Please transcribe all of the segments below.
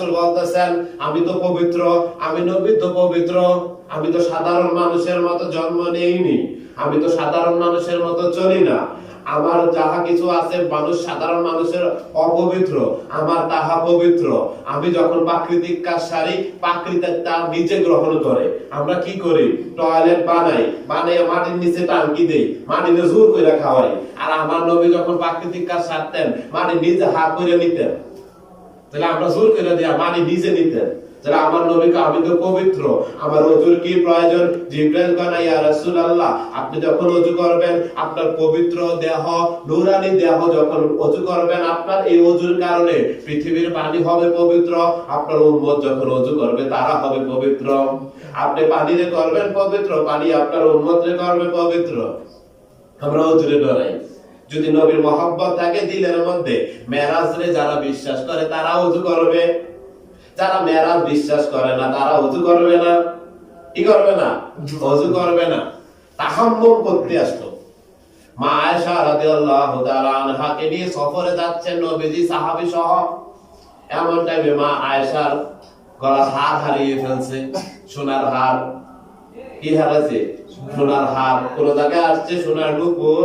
রাসূল বলতেছেন, আমি তো পবিত্র, আমি নবী তো পবিত্র, আমি তো সাধারণ মানুষের মতো জন্ম নেইনি, আমি তো সাধারণ মানুষের মতো চলি না। আমার যাহা কিছু আছে, মানুষ সাধারণ মানুষের অপবিত্র, আমার তাহা পবিত্র। আমি যখন প্রাকৃতিক কাজ সারি, প্রাকৃতিক তা নিজে গ্রহণ করে। আমরা কি করি? টয়লেট বানাই, বানিয়ে মাটির নিচে টাঙ্কি দেই, মাটিতে জোর করে খাওয়াই। আর আমার নবী যখন প্রাকৃতিক কাজ সারতেন, মাটি নিজে হাত করে নিতেন। তাহলে আমরা জোর করে মানি নিজে নিতেন, তাহলে আমার নবীকে আমি তো পবিত্র, আমার অজুর কি প্রয়োজন? জিব্রাইল আপনি যখন অজু করবেন, আপনার পবিত্র দেহ দেহ যখন অজু করবেন, আপনার এই অজুর কারণে পৃথিবীর পানি হবে পবিত্র, আপনার উম্মত যখন অজু করবে, তারা হবে পবিত্র। আপনি পানিরে করবেন পবিত্র, পানি আপনার উম্মতরে করবে পবিত্র। আমরা অজুরে ডরাই। যদি নবীর মহব্বত থাকে দিলের মধ্যে, মেরাজরে যারা বিশ্বাস করে তারা উজু করবে। যারা মেরাজ বিশ্বাস করে না, তারা উজু করবে না। কি করবে না? উজু করবে না। করতে মা আয়েশা রাদিয়াল্লাহু তাআলা আনহাকে নিয়ে সফরে যাচ্ছেন নবীজি সাহাবী সহ এমন টাইমে মা আয়েশার হার হারিয়ে ফেলছে, সোনার হার। কি হারাছে সোনার হার। কোন জায়গায় আসছে সোনার নুপুর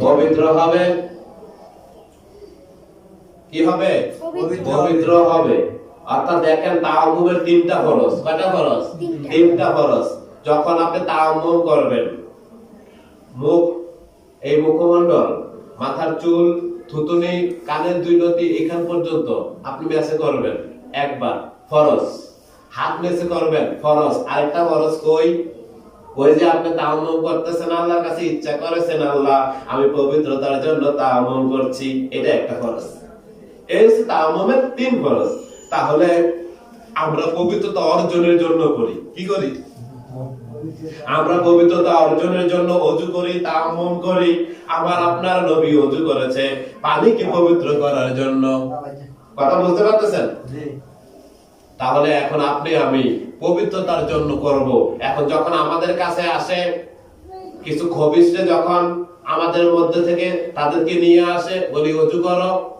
পবিত্র হবে? কি হবে? পবিত্র হবে। অর্থাৎ দেখেন তায়াম্মুমের তিনটা ফরজ। কয়টা ফরজ? তিনটা। ফরজ। যখন আপনি করবেন মুখ এই মুখমণ্ডল মাথার চুল থুতুনি কানের দুই নতি এখান পর্যন্ত আপনি মেসে করবেন। একবার ফরজ। হাত মেসে করবেন ফরজ। আরেকটা ফরজ কই? ওই যে আপনি তায়াম্মুম করতেছেন আল্লাহর কাছে, ইচ্ছা করেছেন আল্লাহ, আমি পবিত্রতার জন্য তায়াম্মুম করছি, এটা একটা ফরজ। এই হচ্ছে তিন ফরজ। তাহলে আমরা পবিত্রতা অর্জনের জন্য করি। কি করি? আমরা পবিত্রতা অর্জনের জন্য অজু করি তায়াম্মুম করি। আমার আপনার নবী অজু করেছে পানিকে পবিত্র করার জন্য? কথা বুঝতে পারতেছেন? তাহলে এখন আপনি, আমি পবিত্রতার জন্য করব। এখন যখন আমাদের কাছে আসে, কিছু খবিসে যখন আমাদের মধ্যে থেকে তাদেরকে নিয়ে আসে, বলি, অজু করো।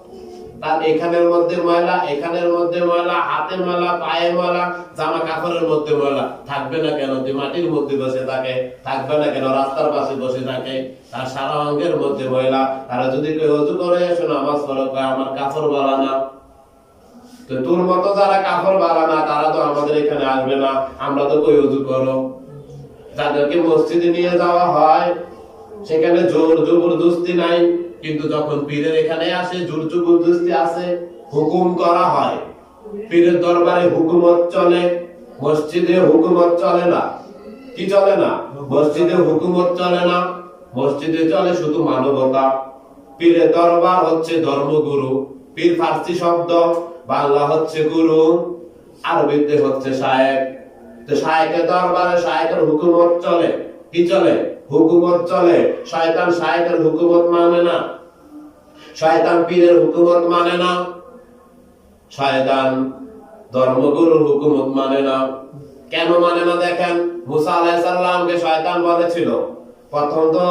তার এখানের মধ্যে ময়লা, এখানের মধ্যে ময়লা ময়লা, পায়ে ময়লা জামা কাপড়ের মধ্যে ময়লা। থাকবে না কেন? যে মাটির মধ্যে বসে থাকে, থাকবে না কেন? রাস্তার পাশে বসে থাকে। তার সারা অঙ্গের মধ্যে ময়লা। তারা যদি কেউ অজু করে এসো, নামাজ পড়ো। আমার কাপড় বলা না। তো তোর মতো যারা কাপড় বালা না, তারা তো আমাদের এখানে আসবে না। আমরা তো কই উজু করো? যাদেরকে মসজিদে নিয়ে যাওয়া হয়, সেখানে জোর জবরদস্তি নাই। কিন্তু যখন পীরের এখানে আসে, জোর জবরদস্তি আছে হুকুম করা হয়। পীরের দরবারে হুকুমত চলে, মসজিদে হুকুমত চলে না। কি চলে না? মসজিদে হুকুমত চলে না। মসজিদে চলে শুধু মানবতা। পীরের দরবার হচ্ছে ধর্মগুরু। পীর ফার্সি শব্দ। বাংলা হচ্ছে গুরু, আরবিতে হচ্ছে শায়েক। তো দরবারে হুকুমত চলে। কি চলে? হুকুমত চলে। শয়তান হুকুমত মানে না। শয়তান পীরের হুকুমত মানে না। শয়তান ধর্মগুরুর হুকুমত মানে না। কেন মানে না দেখেন? মুসা আলাইহিস সালামকে শয়তান বলেছিল। প্রথম তো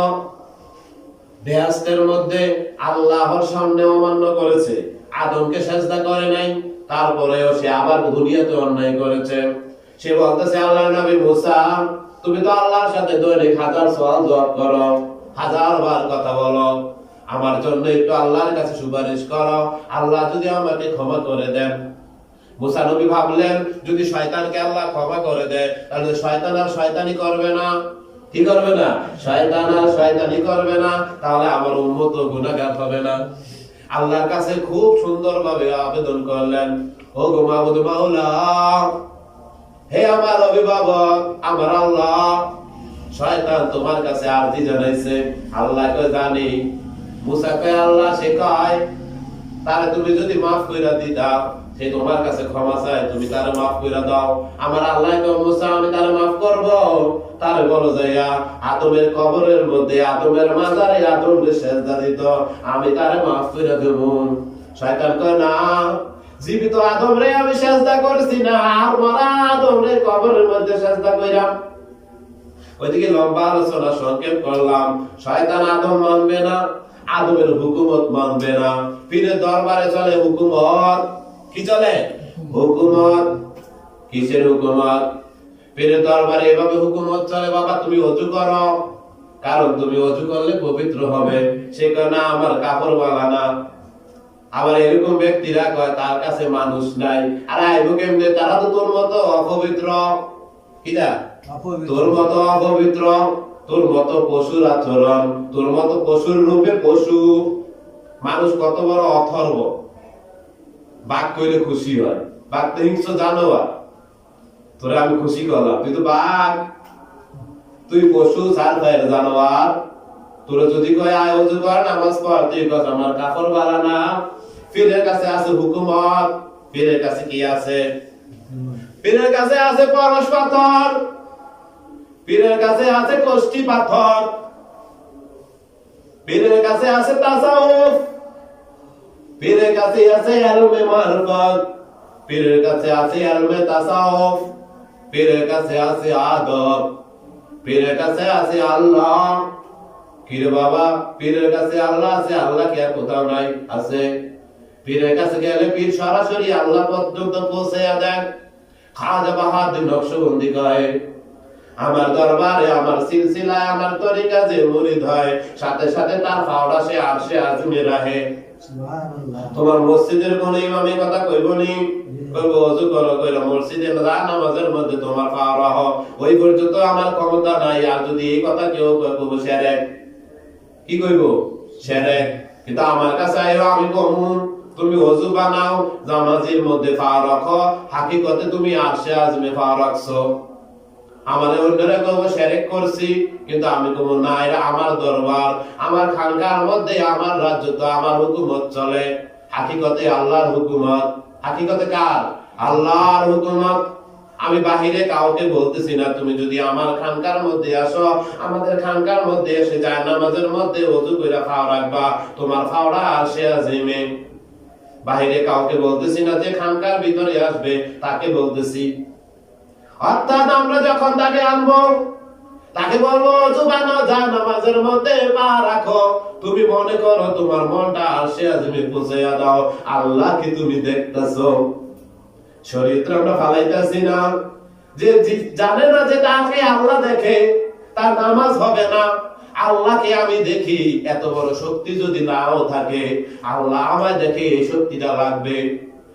বেহেশতের মধ্যে আল্লাহর সামনে অমান্য করেছে। আদমকে সেজদা করে নাই, তারপরেও সে আবার দুনিয়াতে অন্যায় করেছে। সে বলতেছে, আল্লাহর নবী মুসা, তুমি তো আল্লাহর সাথে দৈনিক হাজার সওয়াল জবাব করো, হাজার বার কথা বলো। আমার জন্য একটু আল্লাহর কাছে সুপারিশ করো, আল্লাহ যদি আমাকে ক্ষমা করে দেন। মুসা নবী ভাবলেন, যদি শয়তানকে আল্লাহ ক্ষমা করে দেয়, তাহলে শয়তান আর শয়তানি করবে না। কি করবে না? শয়তান আর শয়তানি করবে না, তাহলে আমার উন্মত গুণাগার হবে না। আল্লাহর কাছে খুব সুন্দরভাবে আবেদন করলেন ও গো মাহমুদ মাওলা, হে আমার অভিভাবক, আমার আল্লাহ, শয়তান তোমার কাছে আরজি জানাইছে, আল্লাহকে জানি, মুসাকে আল্লাহ কয় তাহলে তুমি যদি মাফ কইরা দিতা সে তোমার কাছে ক্ষমা চায়, তুমি তারে মাফ করে দাও। আমার আল্লাহ মুসা, আমি তারে মাফ করব। বলো যাইয়া আদমের কবরের মধ্যে, আদমের মাজারে দিত। আমি তারে মাফ করে দেব। শয়তান কয়, না, জীবিত আদম রে আমি করছি না, আর আদম রে কবরের মধ্যে ওইদিকে লম্বা আলোচনা সংক্ষেপ করলাম। শয়তান আদম মানবে না। আদমের হুকুমত মানবে না। পীরের দরবারে চলে হুকুমত। কি চলে? হুকুমত। কিসের হুকুমত? পীরের দরবারে এভাবে হুকুমত চলে বাবা তুমি অজু করো। কারণ তুমি অজু করলে পবিত্র হবে। সে না আমার কাপড় বালা না। আবার এরকম ব্যক্তিরা কয় তার কাছে মানুষ নাই। আর আইবো কেমনে তারা তো তোর মতো অপবিত্র। কিটা? তোর মতো অপবিত্র। তোর মতো পশুর আচরণ, তোর মতো পশুর রূপে পশু, মানুষ কত বড় অথর্ব। বাঘ কইলে খুশি হয়, বাঘ তো হিংস্র জানোয়ার। তোরে আমি খুশি করলাম তুই তো বাঘ, তুই পশু, সার ভাইয়ের জানোয়ার। তোরা যদি কয়, আয় কর নামাজ পড় তুই কস আমার কাপড় বালা না। পীরের কাছে আছে হুকুমত পীরের কাছে কি আছে? পীরের কাছে আছে পরশ পাথর। পীরের কাছে আছে কষ্টি পাথর। পীরের কাছে আছে তাসাউফ পীরের কাছে আছে আলমে মারফত। পীরের কাছে আছে আলমে তাসাউফ পীরের কাছে আছে আদব। পীরের কাছে আছে আল্লাহ। কিরে বাবা? পীরের কাছে আল্লাহ আছে, আল্লাহ কি কোথাও নাই? আছে। পীরের কাছে গেলে পীর সরাসরি আল্লাহ পর্যন্ত পৌঁছে দেন। খাজা বাহাদুর নকশবন্দি কয় আমার দরবারে আমার সিলসিলায় আমার তরিকা যে মুরিদ হয় সাথে সাথে তার ফাওড়া সে আরশে আজমে রাহে তোমার মসজিদের কোন ইমামে কথা কইব নি? কইব ওযু করো কইরা মসজিদে না নামাজের মধ্যে তোমার ফাওড়া হ ওই পর্যন্ত আমার ক্ষমতা নাই আর যদি এই কথা কেউ কইব কি কইব? সেরে। কিন্তু আমার কাছে আমি কমু তুমি ওযু বানাও জামাজির মধ্যে পা রাখো হাকিকতে তুমি আরশে আজমে পা রাখছো। আমাদের অন্যরা কব করছি। কিন্তু আমি কব না এরা আমার দরবার। আমার খানকার মধ্যে আমার রাজ্য তো, আমার হুকুমত চলে। হাকিকতে আল্লাহর হুকুমত। হাকিকতে কার? আল্লাহর হুকুমত। আমি বাহিরে কাউকে বলতেছি না, তুমি যদি আমার খানকার মধ্যে আসো, আমাদের খানকার মধ্যে এসে যায়, নামাজের মধ্যে অজু কইরা খাওয়া রাখবা। তোমার খাওয়া আসে আজিমে। বাহিরে কাউকে বলতেছি না যে খানকার ভিতরে আসবে, তাকে বলতেছি অর্থাৎ আমরা যখন তাকে আনব, তাকে বলব, জুবানো যা নামাজের মধ্যে পা রাখো। তুমি মনে করো তোমার মনটা আসে আজমি পৌঁছাইয়া দাও। আল্লাহকে তুমি দেখতেছো? শরীরটা আমরা ফালাইতেছি না। যে জানে না যে তাকে আল্লাহ দেখে, তার নামাজ হবে না। আল্লাহকে আমি দেখি, এত বড় শক্তি যদি নাও থাকে, আল্লাহ আমায় দেখে এই শক্তিটা লাগবে।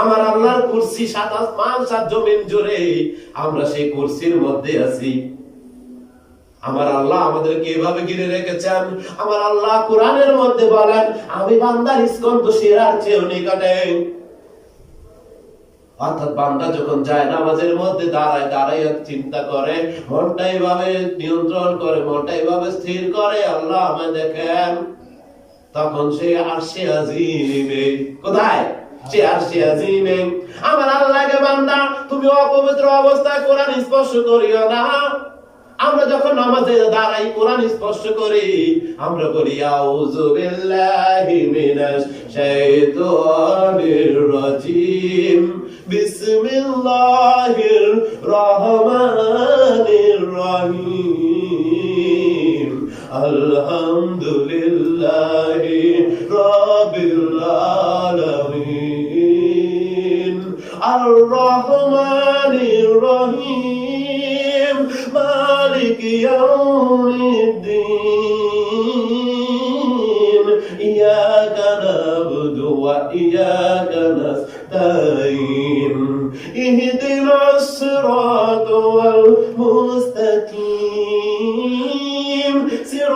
আমার আল্লাহর কুরসি সাত আসমান সাত জমিন জুড়ে আমরা সেই কুরসির মধ্যে আছি। আমার আল্লাহ আমাদেরকে এভাবে ঘিরে রেখেছেন। আমার আল্লাহ কোরআনের মধ্যে বলেন, আমি বান্দার স্কন্দ শিরার চেয়েও নিকটে। অর্থাৎ বান্দা যখন যায় নামাজের মধ্যে, দাঁড়ায়, দাঁড়াইয়া চিন্তা করে, মনটা এইভাবে নিয়ন্ত্রণ করে, মনটা এইভাবে স্থির করে, আল্লাহ আমায় দেখেন, তখন সে আরশে আজিমে। কোথায়? আমার আল্লাহকে বান্দা, তুমি অপবিত্র অবস্থায় কোরআন স্পর্শ করিও না। আমরা যখন নামাজে দাঁড়াই, কোরআন স্পর্শ করি, আমরা করি, আউযু বিল্লাহি মিনাশ শাইতানির রাজিম। বিসমিল্লাহির রহমানির রহিম।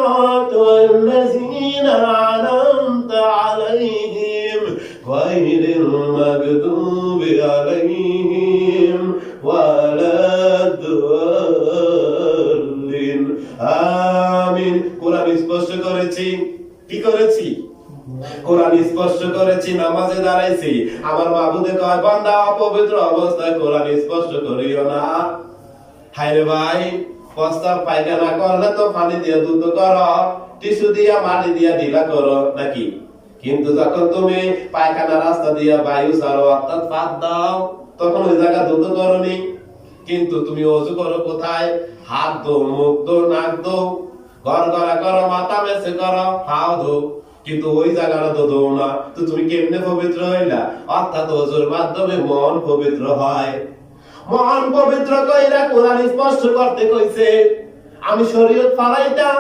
صراط الذين أنعمت عليهم غير المغضوب عليهم ولا الضالين আমিন কোরআন স্পষ্ট করেছি কি করেছি কোরআন স্পষ্ট করেছি নামাজে দাঁড়াইছি আমার মাবুদে কয় বান্দা অপবিত্র অবস্থায় প্রস্তাব পায়খানা করলে তো পানি দিয়ে দুধ করো, টিস্যু দিয়া মাটি দিয়া ঢিলা করো নাকি? কিন্তু যখন তুমি পায়খানা রাস্তা দিয়া বায়ু ছাড়ো, অর্থাৎ ফাঁদ দাও, তখন ওই জায়গা দুধ করনি। কিন্তু তুমি অজু করো কোথায়? হাত ধো, মুখ ধো, নাক ধো, ঘর গড়া করো, মাথা মেসে করো পাও ধো। কিন্তু ওই জায়গাটা তো ধো না। তো তুমি কেমনে পবিত্র হইলা? অর্থাৎ অজুর মাধ্যমে মন পবিত্র হয়। মহান পবিত্র কইরা কোরআন স্পষ্ট করতে কইছে, আমি শরীয়ত ফালাইতা,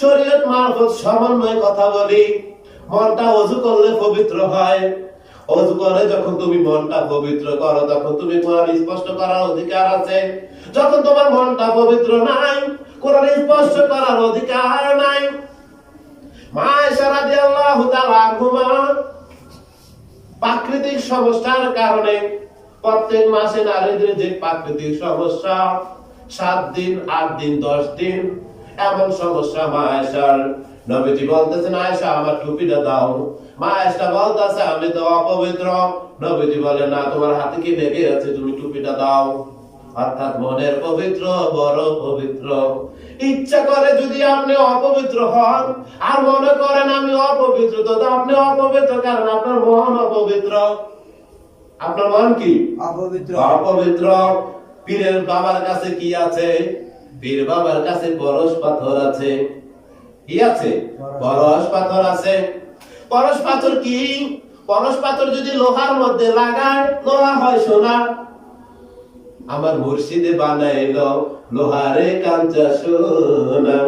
শরীয়ত মারফত সমন্বয়ে কথা বলি। মনটা অজু করলে পবিত্র হয়। অজু করে যখন তুমি মনটা পবিত্র করো, তখন তুমি কোরআন স্পষ্ট করার অধিকার আছে। যখন তোমার মনটা পবিত্র নাই, কোরআন স্পষ্ট করার অধিকার নাই। মা রাদিয়াল্লাহু তাআলা আনহুমা প্রাকৃতিক সমস্যার কারণে প্রত্যেক মাসে নারীদের যে প্রাকৃতিক সমস্যা, সাত দিন, আট দিন, দশ দিন, এমন সমস্যা, মা আয়েশার নবীজি বলতেছেন, আয়েশা, আমার টুপিটা দাও। বলতেছে, আমি তো অপবিত্র। নবীজি বলে না, তোমার হাতে কি আছে? তুমি টুপিটা দাও। অর্থাৎ মনের পবিত্র, বড় পবিত্র। ইচ্ছা করে যদি আপনি অপবিত্র হন, আর মনে করেন আমি অপবিত্র তো আপনি অপবিত্র, কারণ আপনার মন অপবিত্র। আপনার মন কি? অপবিত্র। অপবিত্র। পীরের বাবার কাছে কি আছে? পীর বাবার কাছে পরশ পাথর আছে। কি আছে? পরশ। পাথর আছে। পরশ পাথর কি? পরশ পাথর যদি লোহার মধ্যে লাগায় লোহা হয় সোনা। আমার মুর্শিদে বানাইলো লোহারে কাঞ্চা সোনা।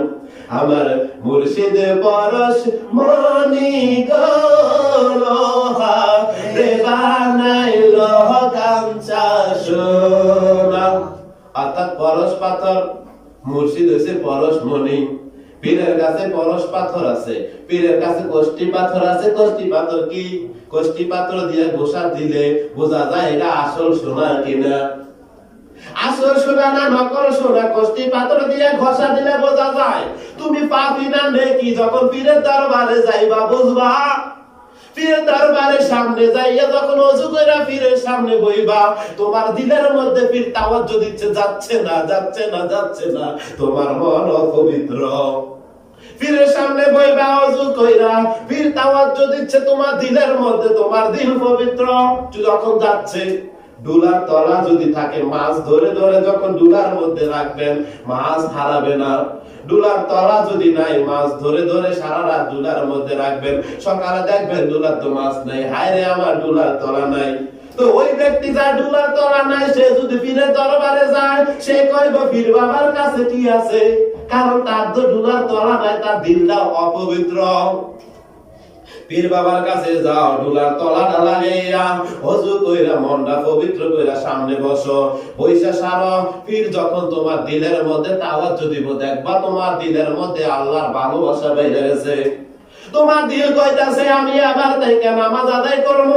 আমার মুর্শিদে পরশ মনি গো পরশ পাথর, মুর্শিদ হয়েছে পরশ মণি। পীরের কাছে পরশ পাথর আছে। পীরের কাছে কষ্টি পাথর আছে। কষ্টি পাথর কি? কষ্টি পাথর দিয়ে ঘোষা দিলে বোঝা যায় এটা আসল সোনা কিনা। আসল সোনা না নকল সোনা, কষ্টি পাথর দিয়ে ঘষা দিলে বোঝা যায়। তুমি পাপি না নেকি? যখন পীরের দরবারে যাইবা, বুঝবা পীরের দরবারের সামনে যাইয়া যখন অজু সামনে বইবা, তোমার দিলের মধ্যে পীর তাওয়াজ্জ দিচ্ছে, যাচ্ছে না যাচ্ছে না যাচ্ছে না, তোমার মন অপবিত্র। সামনে বইবা, অজু কইরা পীর তাওয়াজ্জ দিচ্ছে, তোমার দিলের মধ্যে, তোমার দিল পবিত্র। যখন যাচ্ছে ডুলার তলা যদি থাকে, মাছ ধরে ধরে যখন ডুলার মধ্যে রাখবেন, মাছ হারাবে না। ডুলার তলা যদি নাই, মাছ ধরে ধরে সারা রাত ডুলার মধ্যে রাখবেন। সকালে দেখবেন ডুলার তো মাছ নাই। হায় রে আমার ডুলার তলা নাই। তো ওই ব্যক্তি যার ডুলার তলা নাই, সে যদি পীরের দরবারে যায়, সে কইব, পীর বাবার কাছে কি আছে? কারণ তার তো ডুলার তলা নাই, তার দিলটা অপবিত্র। পীর বাবার কাছে যাও ডুলার তলাটা লাগাইয়া অজু কইরা মনটা পবিত্র কইরা সামনে বসো। পয়সা সারো। পীর যখন তোমার দিলের মধ্যে তাওয়াজ দিব দেখবা তোমার দিলের মধ্যে আল্লাহর ভালোবাসা বেড়ে গেছে। তোমার দিল কইতাছে, আমি আবার থেকে নামাজ আদায় করব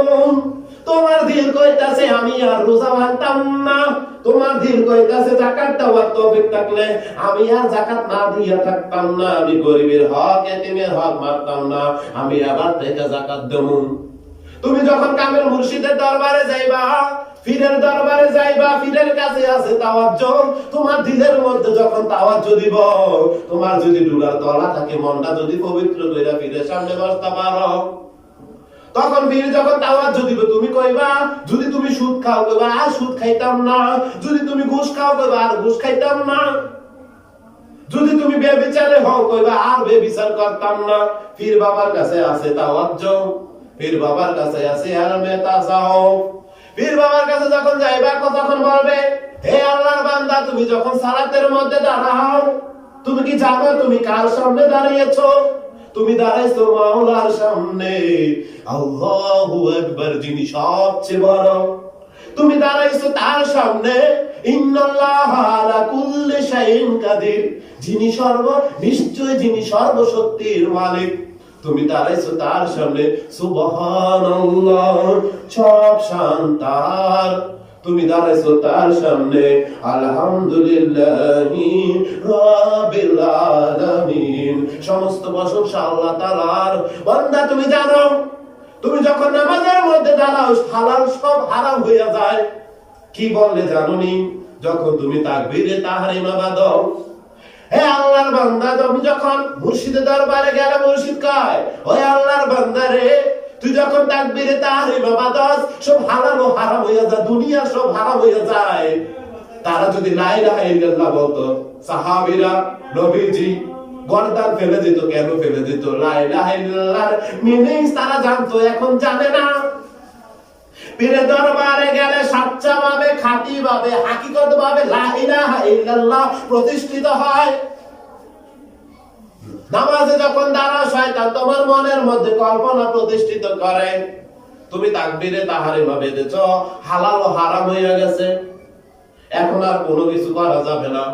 তোমার দিল কইতাছে, আমি আর রোজা ভাঙতাম না। তোমার দিল কইতাছে জাকাত দেওয়ার তৌফিক থাকলে আমি আর জাকাত না দিয়া থাকতাম না। আমি গরিবের হক, এতিমের হক মারতাম না। আমি আবার থেকে জাকাত দেবো। তুমি যখন কামেল মুর্শিদের দরবারে যাইবা, ফিরের দরবারে যাইবা, ফিরের কাছে আছে তাওয়াজ্জ তোমার দিলের মধ্যে যখন তাওয়াজ্জ দিব, তোমার যদি ডুলার তলা থাকে, মনটা যদি পবিত্র কইরা ফিরের সামনে বসতে পারো। তখন বীর যখন তাওয়াজ দিবে, তুমি কইবা, যদি তুমি সুদ খাও কইবা আর সুদ খাইতাম না, যদি তুমি ঘুষ খাও কইবা আর ঘুষ খাইতাম না, যদি তুমি বেবিচারে হও কইবা আর বেবিচার করতাম না, পীর বাবার কাছে আছে তাওয়াজ্জ পীর বাবার কাছে আছে আর মেতা যাও পীর বাবার কাছে যখন যাইবা, তখন বলবে, হে আল্লাহর বান্দা, তুমি যখন সালাতের মধ্যে দাঁড়াও, তুমি কি জানো তুমি কার সামনে দাঁড়িয়েছো? তুমি দাঁড়াইছো মাওলার সামনে। আল্লাহু আকবার, যিনি সবচেয়ে বড়। তুমি দাঁড়াইছো তার সামনে। যিনি সর্ব, নিশ্চয় যিনি সর্বশক্তির মালিক। তুমি দাঁড়াইছো তার সামনে। সুবহানাল্লাহ, সব শান্তার তুমি দাঁড়াইছো তার সামনে। আলহামদুলিল্লাহি সমস্ত প্রশংসা আল্লাহ তাআলার। বান্দা, তুমি জানো, তুমি যখন নামাজের মধ্যে দাঁড়াও, হালাল সব হারাম হইয়া যায়। কি বললে জানোনি? যখন তুমি তাকবীরে তাহরিমা বাঁধো হে আল্লাহর বান্দা, তুমি যখন মুর্শিদের দরবারে গেলে মুর্শিদ কয় ওই আল্লাহর বান্দা রে তুই যখন তাকবীরে তাহরিমা বাঁধস সব হালাল ও হারাম হইয়া যায়, দুনিয়া সব হারাম হয়ে যায়। তারা যদি লা ইলাহা ইল্লাল্লাহ বলতো, সাহাবীরা, নবীজি, গর্দান ফেলে দিত, কেন ফেলে দিত? লা ইলাহা ইল্লাল্লাহর মিনিং তারা জানতো, এখন জানে না। পীরের দরবারে গেলে সাচ্চা ভাবে খাঁটি হাকিকত ভাবে লা ইলাহা ইল্লাল্লাহ প্রতিষ্ঠিত হয়। নামাজে যখন দাঁড়া শয়তান তোমার মনের মধ্যে কল্পনা প্রতিষ্ঠিত করে। তুমি তাকবীরে তাহারিমা বেঁধেছ, হালাল ও হারাম হয়ে গেছে। এখন আর কোনো কিছু করা যাবে না।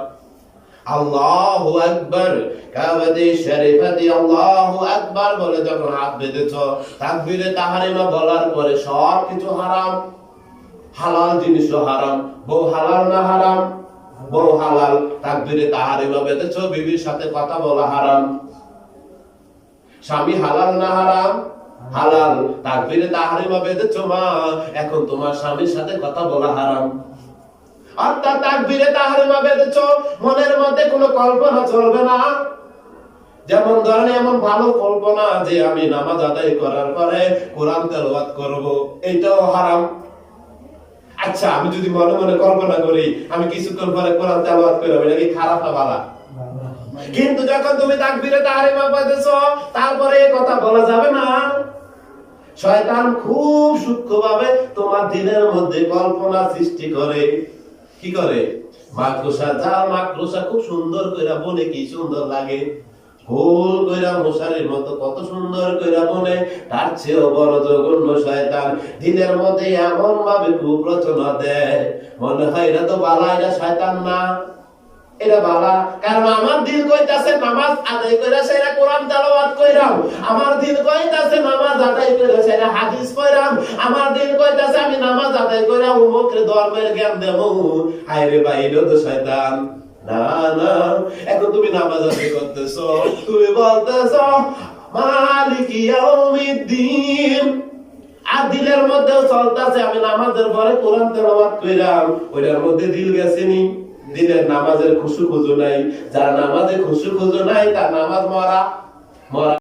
আল্লাহু আকবার, কাবাদে শরীফাতে আল্লাহু আকবার বলে যখন হাত বেঁধেছ, তাকবীরে তাহারিমা বলার পরে সব কিছু হারাম। হালাল জিনিসও হারাম, বউ হালাল না হারাম। বউ হালাল তাকবীরে তাহারিমা বেঁধেছ বিবির সাথে কথা বলা হারাম। স্বামী হালাল না হারাম? হালাল। তাকবীরে তাহারিমা বেঁধেছ মা, এখন তোমার স্বামীর সাথে কথা বলা হারাম। অর্থাৎ তাকবীরে তাহারিমা বেঁধেছ মনের মধ্যে কোনো কল্পনা চলবে না। যেমন ধরেন, এমন ভালো কল্পনা যে আমি নামাজ আদায় করার পরে কোরআন তেলাওয়াত করব এইটাও হারাম। আচ্ছা আমি যদি মনে মনে কল্পনা করি, আমি কিছুক্ষণ পরে কোরআন তেলাওয়াত করব এটা কি খারাপ না ভালো কিন্তু যখন তুমি তাকবীরে তাহারিমা বেঁধেছ তারপরে এ কথা বলা যাবে না। শয়তান খুব সূক্ষ্মভাবে তোমার দিনের মধ্যে কল্পনা সৃষ্টি করে। কি করে? মাকড়সা জাল মাকড়সা খুব সুন্দর কইরা বলে কি সুন্দর লাগে? কইরা মশারির মতো কত সুন্দর কইরা তার চেয়েও বড় জঘন্য শয়তান। দিনের মধ্যে এমন ভাবে খুব রচনা দেয়। মনে হয় এটা তো বালা এটা শয়তান না। আমার দিল কইতাছে, নামাজ আদায় কইরা আমার দিল কইতাছে, নামাজ আদায় হাদিস কইরাম আমার দিল কইতাছে, আমি নামাজ আদায় কইরা উমুকরে ধর্মের জ্ঞান দেব। হায় রে ভাই তো শয়তান। না না। এখন তুমি নামাজ আদায় তুমি মালিক ইয়াউমিদ্দিন। আর মধ্যে চলতেছে, আমি নামাজের পরে কোরআন তেলাওয়াত কইরাম, ওইটার মধ্যে দিল গেছেনি। দিলের নামাজের খুশু খুজু নাই, যার নামাজে খুশু খুজু নাই, তার নামাজ মরা মরা